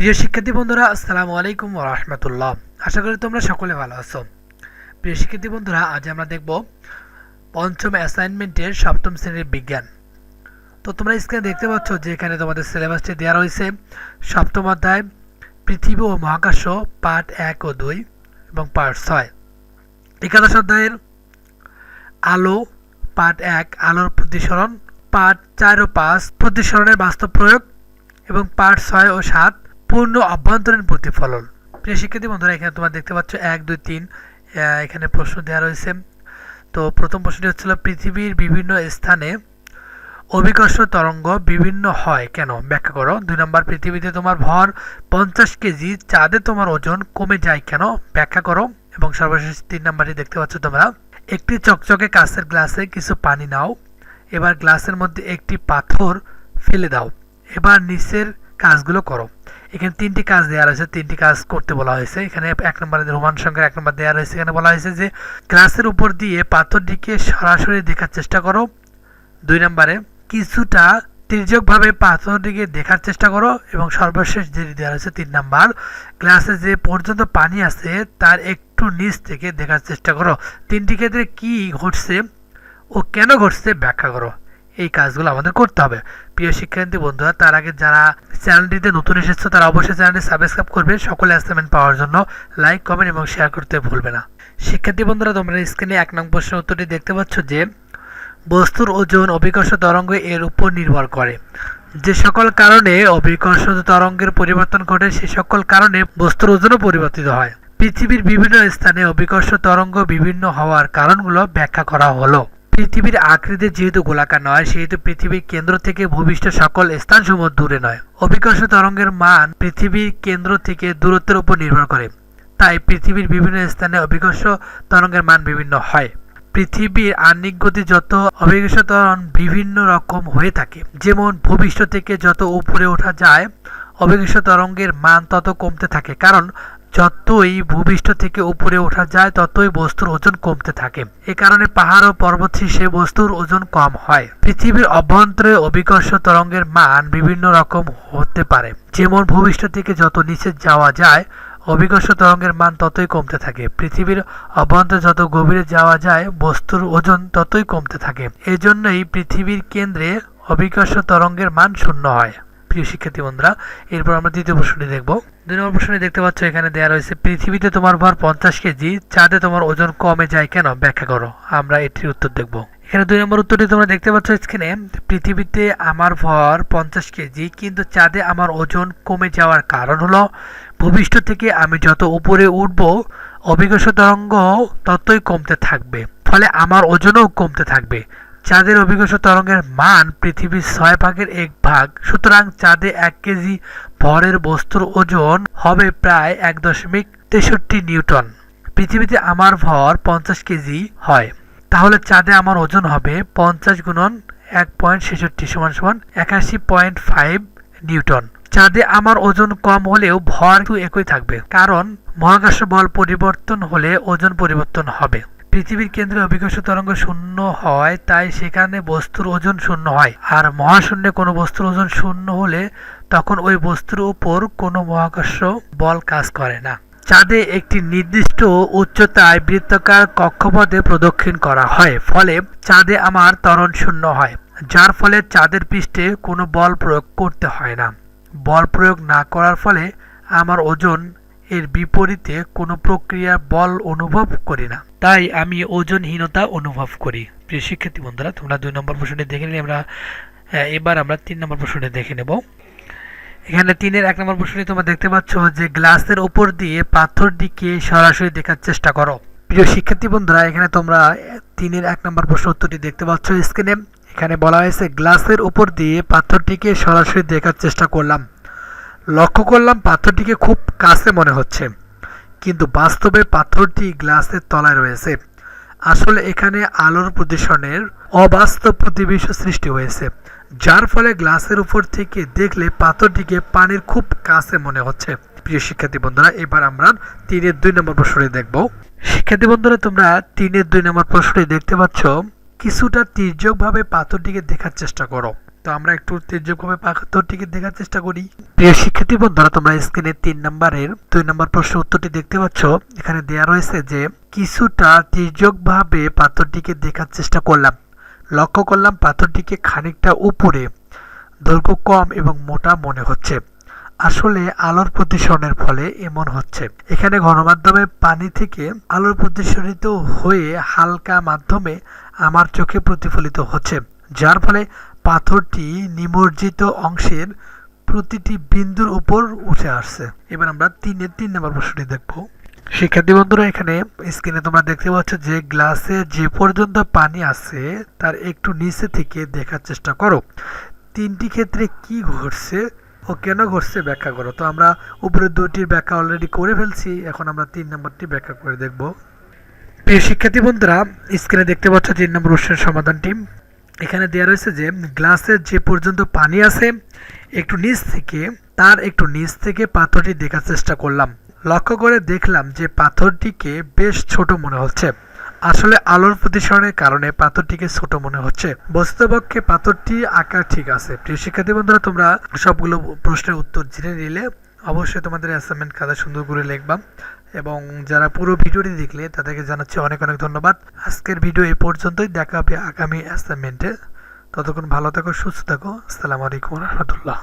প্রিয় শিক্ষার্থী বন্ধুরা, আসসালামু আলাইকুম রহমতুল্লাহ। আশা করি তোমরা সকলে ভালো আছো। প্রিয় শিক্ষার্থী বন্ধুরা, আজ আমরা দেখব পঞ্চম অ্যাসাইনমেন্টের সপ্তম শ্রেণির বিজ্ঞান। তো তোমরা স্ক্রিনে দেখতে পাচ্ছ যে এখানে তোমাদের সিলেবাসটি দেওয়া রয়েছে। সপ্তম অধ্যায়, পৃথিবী ও মহাকাশ পাঠ এক ও দুই এবং পাঠ ছয়। একাদশ অধ্যায়ের আলো পাঠ এক, আলোর প্রতিসরণ, পাঠ চার ও পাঁচ, প্রতিসরণের বাস্তব প্রয়োগ এবং পাঠ ছয় ও সাত পূর্ণ অভ্যন্তরীণ প্রতিফলন। প্রিয় শিক্ষার্থী বন্ধুরা, এখানে তোমরা দেখতে পাচ্ছ এক, দুই, তিন এখানে প্রশ্ন দেওয়া রয়েছে। তো প্রথম প্রশ্নটি হচ্ছিল, পৃথিবীর বিভিন্ন স্থানে অভিকর্ষ তরঙ্গ বিভিন্ন হয় কেন? ব্যাখ্যা করো। দুই নম্বর, পৃথিবীতে তোমার ভর পঞ্চাশ কেজি, চাঁদে তোমার ওজন কমে যায় কেন? ব্যাখ্যা করো। এবং সর্বশেষ তিন নম্বরটি দেখতে পাচ্ছ তোমরা। একটি চকচকে কাঁচের গ্লাসে কিছু পানি নাও। এবার গ্লাসের মধ্যে একটি পাথর ফেলে দাও। এবার নিচের কাজগুলো করো। এখানে তিনটি কাজ দেওয়া রয়েছে, তিনটি কাজ করতে বলা হয়েছে। এখানে এক নম্বরে রোমান সংখ্যার এক নম্বর দেওয়া রয়েছে, এখানে বলা হয়েছে যে গ্লাসের উপর দিয়ে পাথরটিকে সরাসরি দেখার চেষ্টা করো। দুই নম্বরে, কিছুটা তির্যকভাবে পাথরটিকে দেখার চেষ্টা করো এবং সর্বশেষ যেটি দেওয়া রয়েছে তিন নাম্বার, গ্লাসে যে পর্যন্ত পানি আছে তার একটু নিচ থেকে দেখার চেষ্টা করো। তিনটি ক্ষেত্রে কি ঘটছে ও কেন ঘটছে ব্যাখ্যা করো। এই কাজগুলো আমাদের করতে হবে। প্রিয় শিক্ষার্থী বন্ধুরা, তার আগে যারা চ্যানেলটিতে নতুন এসেছ, তারা অবশ্যই চ্যানেলটি সাবস্ক্রাইব করবে। সকলে অ্যাসাইনমেন্ট পাওয়ার জন্য লাইক কমেন্ট এবং শেয়ার করতে ভুলবে না। শিক্ষার্থী বন্ধুরা, তোমরা স্ক্রিনে এক নং প্রশ্নের উত্তরটি দেখতে পাচ্ছ যে, বস্তুর ওজন অভিকর্ষ তরঙ্গ এর উপর নির্ভর করে। যে সকল কারণে অভিকর্ষ তরঙ্গের পরিবর্তন ঘটে, সে সকল কারণে বস্তুর ওজনও পরিবর্তিত হয়। পৃথিবীর বিভিন্ন স্থানে অভিকর্ষ তরঙ্গ বিভিন্ন হওয়ার কারণগুলো ব্যাখ্যা করা হলো। পৃথিবীর আকৃতি যেহেতু গোলাকার নয়, সেহেতু পৃথিবীর কেন্দ্র থেকে ভূমিষ্ঠ সকল স্থানসমূহ দূরে নয়। অভিকর্ষ তরঙ্গের মান পৃথিবীর কেন্দ্র থেকে দূরত্বের উপর নির্ভর করে। তাই পৃথিবীর বিভিন্ন স্থানে অভিকর্ষ তরঙ্গের মান বিভিন্ন হয়। পৃথিবীর আহ্নিক গতি যত অভিকর্ষ ত্বরণ বিভিন্ন রকম হয়ে থাকে। যেমন ভূপৃষ্ঠ থেকে যত উপরে ওঠা যায়, অভিকর্ষ তরঙ্গের মান তত কমতে থাকে। কারণ যতই ভূপৃষ্ঠ থেকে উপরে ওঠা যায়, ততই বস্তুর ওজন কমতে থাকে। এ কারণে পাহাড় ও পর্বত শীর্ষে বস্তুর ওজন কম হয়। পৃথিবীর অভ্যন্তরে অভিকর্ষ তরঙ্গের মান বিভিন্ন রকম হতে পারে। যেমন ভূপৃষ্ঠ থেকে যত নিচে যাওয়া যায় অভিকর্ষ তরঙ্গের মান ততই কমতে থাকে। পৃথিবীর অভ্যন্তরে যত গভীরে যাওয়া যায়, বস্তুর ওজন ততই কমতে থাকে। এজন্যই পৃথিবীর কেন্দ্রে অভিকর্ষ তরঙ্গের মান শূন্য হয়। প্রিয় শিক্ষার্থী বন্ধুরা, এরপর আমরা দ্বিতীয় প্রশ্নটি দেখব। দুই নম্বর প্রশ্নটি দেখতে পাচ্ছ এখানে দেওয়া রয়েছে, পৃথিবীতে তোমার ভর পঞ্চাশ কেজি, চাঁদে তোমার ওজন কমে যায় কেন? ব্যাখ্যা করো। আমরা এটির উত্তর দেখব। এখানে দুই নম্বর উত্তরটি তোমরা দেখতে পাচ্ছ স্ক্রিনে, পৃথিবীতে আমার ভর পঞ্চাশ কেজি, কিন্তু চাঁদে আমার ওজন কমে যাওয়ার কারণ হলো, ভূপৃষ্ঠ থেকে আমি যত উপরে উঠব, অভিকর্ষ তরঙ্গ ততই কমতে থাকবে, ফলে আমার ওজনও কমতে থাকবে। চাঁদের অভিকর্ষ তরঙ্গের মান পৃথিবীর ছয় ভাগের এক ভাগ। সুতরাং চাঁদে এক কেজি ভরের বস্তুর ওজন হবে প্রায় এক দশমিক তেষট্টি নিউটন। পৃথিবীতে আমার ভর পঞ্চাশ কেজি হয়। তাহলে চাঁদে আমার ওজন হবে পঞ্চাশ গুণন এক পয়েন্ট ছেষট্টি সমান সমান একাশি পয়েন্ট ফাইভ নিউটন। চাঁদে আমার ওজন কম হলেও ভর একই থাকবে, কারণ মহাকাশ বল পরিবর্তন হলে ওজন পরিবর্তন হবে। পৃথিবীর কেন্দ্রে অভিকর্ষ তরঙ্গ শূন্য হয়, তাই সেখানে বস্তুর ওজন শূন্য হয়। আর মহাশূন্যে কোনো বস্তুর ওজন শূন্য হলে তখন ওই বস্তুর উপর কোনো মহাকর্ষ বল কাজ করে না। চাঁদে একটি নির্দিষ্ট উচ্চতায় বৃত্তাকার কক্ষপথে প্রদক্ষিণ করা হয়, ফলে চাঁদে আমার ত্বরণ শূন্য হয়, যার ফলে চাঁদের পৃষ্ঠে কোনো বল প্রয়োগ করতে হয় না। বল প্রয়োগ না করার ফলে আমার ওজন এর বিপরীতে কোনো প্রক্রিয়া বল অনুভব করি না। তাই আমি ওজনহীনতা অনুভব করি। প্রিয় শিক্ষার্থী বন্ধুরা, তোমরা দুই নম্বর প্রশ্নটি দেখে নিলে আমরা এবার আমরা তিন নম্বর প্রশ্নটি দেখে নেব। এখানে তিনের এক নম্বর প্রশ্নটি তোমরা দেখতে পাচ্ছ যে, গ্লাসের ওপর দিয়ে পাথরটিকে সরাসরি দেখার চেষ্টা করো। প্রিয় শিক্ষার্থী বন্ধুরা, এখানে তোমরা তিনের এক নম্বর প্রশ্ন উত্তরটি দেখতে পাচ্ছ স্ক্রিনে এখানে বলা হয়েছে, গ্লাসের উপর দিয়ে পাথরটিকে সরাসরি দেখার চেষ্টা করলাম। লক্ষ্য করলাম পাথরটিকে খুব কাছে মনে হচ্ছে, কিন্তু বাস্তবে পাথরটি গ্লাসের তলায় রয়েছে। আসলে এখানে আলোর প্রদূষণের অবাস্তব প্রতিবেশ সৃষ্টি হয়েছে, যার ফলে গ্লাসের উপর থেকে দেখলে পাথরটিকে পানির খুব কাছে মনে হচ্ছে। প্রিয় শিক্ষার্থী বন্ধুরা, এবার আমরা তিনের দুই নম্বর প্রশ্নটি দেখব। শিক্ষার্থী বন্ধুরা, তোমরা তিনের দুই নম্বর প্রশ্নটি দেখতে পাচ্ছ, কিছুটা তির্যকভাবে পাথরটিকে দেখার চেষ্টা করো। তো আমরা একটু ঐতিহ্যক্রমে পাথরটিকে দেখার চেষ্টা করি। প্রিয় শিক্ষার্থী বন্ধুরা, তোমরা স্ক্রিনে তিন নম্বরের, দুই নম্বর প্রশ্নের উত্তরটি দেখতে পাচ্ছ। এখানে দেয়া রয়েছে যে, কিছুটা তির্যকভাবে পাথরটিকে দেখার চেষ্টা করলাম। লক্ষ্য করলাম পাথরটিকে খানিকটা উপরে, দৈর্ঘ্য কম এবং মোটা মনে হচ্ছে। আসলে আলোর প্রতিসরণের ফলে এমন হচ্ছে। এখানে গণমাধ্যমে পানি থেকে আলোর প্রতিসরিত হয়ে হালকা মাধ্যমে আমার চোখে প্রতিফলিত হচ্ছে। যার ফলে পাথরটি নিমজ্জিত অংশের প্রতিটি বিন্দুর উপর উঠে আসছে। এবার আমরা তিনের তিন নম্বর প্রশ্নটি দেখব। শিক্ষার্থী বন্ধুরা, এখানে স্ক্রিনে তোমরা দেখতে পাচ্ছ যে গ্লাসে যে পর্যন্ত পানি আছে, তার একটু নিচে থেকে দেখার চেষ্টা করো। তিনটি ক্ষেত্রে কি ঘটছে ও কেন ঘটছে ব্যাখ্যা করো। তো আমরা উপরের দুটির ব্যাখ্যা অলরেডি করে ফেলছি, এখন আমরা তিন নম্বরটি ব্যাখ্যা করে দেখব। প্রিয় শিক্ষার্থী বন্ধুরা স্ক্রিনে দেখতে পাচ্ছ তিন নম্বর প্রশ্নের সমাধানটি। এখানে দেওয়া রয়েছে যে গ্লাসের যে পর্যন্ত পানি আছে, একটু নিচ থেকে, তার একটু নিচ থেকে পাথরটি দেখার চেষ্টা করলাম। লক্ষ্য করে দেখলাম যে পাথরটিকে বেশ ছোট মনে হচ্ছে। আসলে আলোর প্রতিসরণের কারণে পাথরটিকে ছোট মনে হচ্ছে। বস্তুপক্ষে পাথরটি আকার ঠিক আছে। প্রিয় শিক্ষার্থী বন্ধুরা, তোমরা সবগুলো প্রশ্নের উত্তর জেনে নিলে অবশ্যই তোমাদের অ্যাসাইনমেন্ট খাতা সুন্দর করে লিখবা এবং যারা পুরো ভিডিওটি দেখলে তাদেরকে জানাচ্ছি অনেক অনেক ধন্যবাদ। আজকের ভিডিও এ পর্যন্তই। দেখা হবে আগামী অ্যাসাইনমেন্টে ততক্ষণ ভালো থাকো, সুস্থ থাকো। আসসালামু আলাইকুম রহমতুল্লাহ।